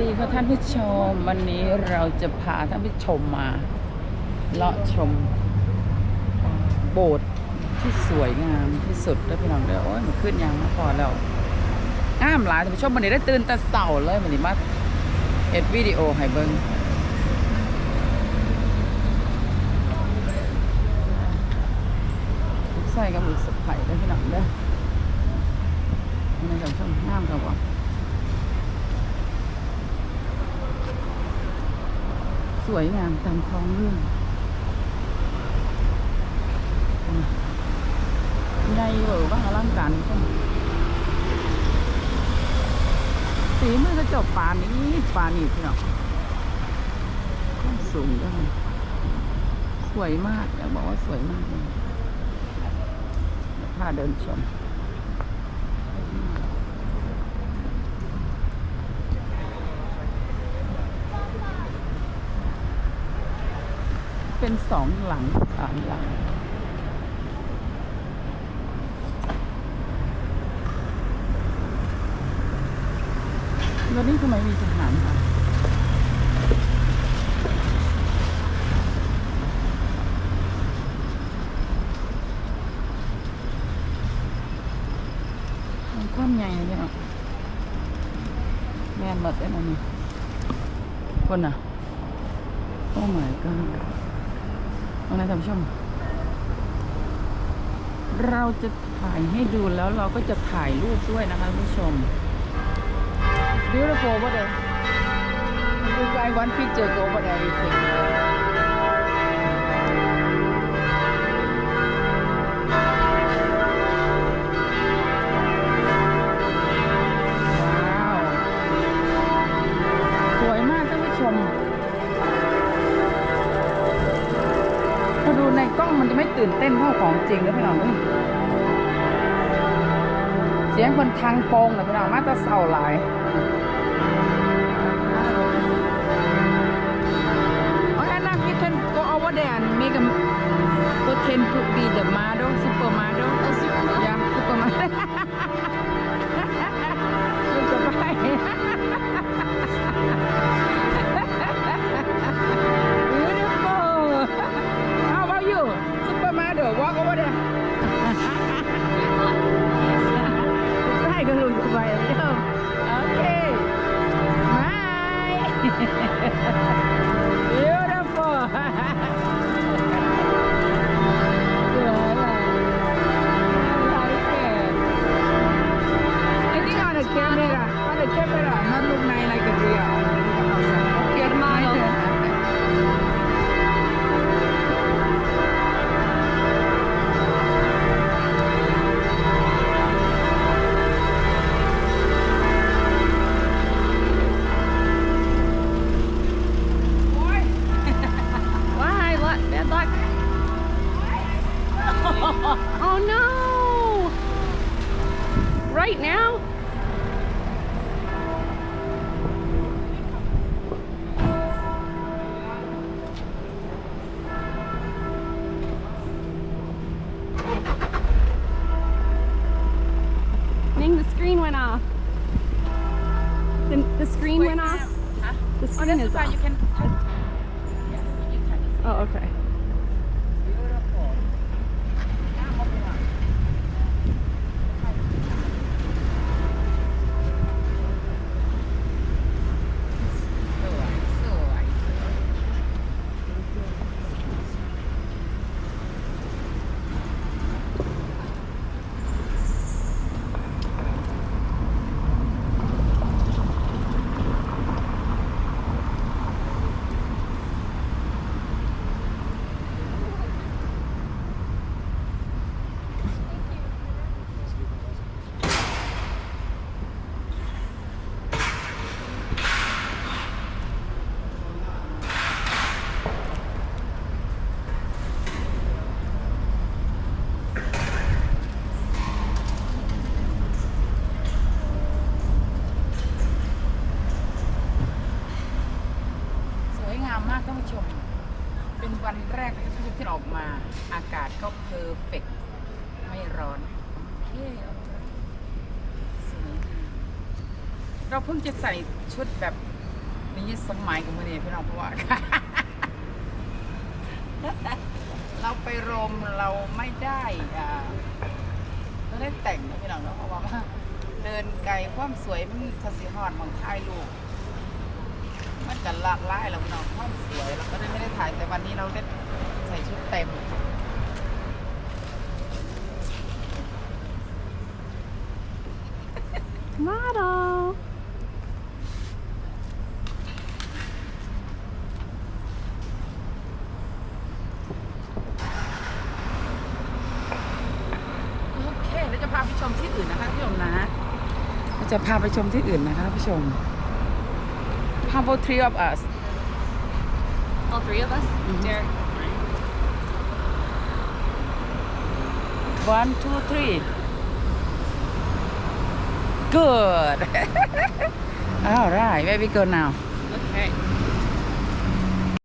ดีค่ะท่านผู้ชม วันนี้เราจะพาท่านผู้ชมมาเลาะชม โบสถ์ที่สวยงามที่สุดแล้วพี่น้องเด้อโอ้ยมันขึ้นยังมาพอแล้วงามหลายท่านผู้ชมวันนี้ได้ตื่นแต่เสาเลยวันนี้มาเอ็ดวิดีโอให้เบิ้งใส่กับมือสะไผ่ได้พี่น้องเด้อนี่ท่านผู้ชมงามครับว่า สวยงามตามท้องเรื่องใหญ่เวอร์บ้างอลังการใช่ไหมสีมือก็จบป่านนี้ป่านนี้พี่น้องข้สูงได้สวยมากอยากบอกว่าสวยมากเลยพาเดินชม เป็นสองหลังสามหลังวันนี้ทำไมมีทหารคะมันคว่ำใหญ่เลยเนาะแม่นหมดเลยนะนี่คนน่ะโอ้ my god เอาไงท่านผู้ชม เราจะถ่ายให้ดูแล้วเราก็จะถ่ายรูปด้วยนะคะท่านผู้ชม beautiful over there you guys want picture go over there ดูในกล้องมันจะไม่ตื่นเต้นเท่าของจริงนะพี่น้องเอ้ยเสียงคนทางโปงนะพี่น้องมาจะเศร้าหลาย Oh, Anna, you can go over there and make a pretend to be the model, supermodel. ช่ Right now? Ning, the screen went off. The, the screen went off. The Oh, screen that's is fine. off. You can. Yeah, you can. Oh, okay. ที่ออกมาอากาศก็เพอร์เฟกไม่ร้อนโอเคสวยเราเพิ่งจะใส่ชุดแบบนี่สมัยกับมือนี่พี่น้องเพราะว่าเราไปรมเราไม่ได้อ่าเราได้แต่งนะพี่น้องเนาะเพราะว่าเดินไกลความสวยมันสสิฮอดของถ่ายรูปมันกันหลากหลายแล้วพี่น้องความสวยเราก็ได้ไม่ได้ถ่ายแต่วันนี้เราได้ เต็ม Model. โอเคเราจะพาไปชมที่อื่นนะคะพี่ชมนะเราจะพาไปชมที่อื่นนะคะพี่ชม How about three of us All three of us? Mhm. Derek. One, two, three. Good. All right, where we go now?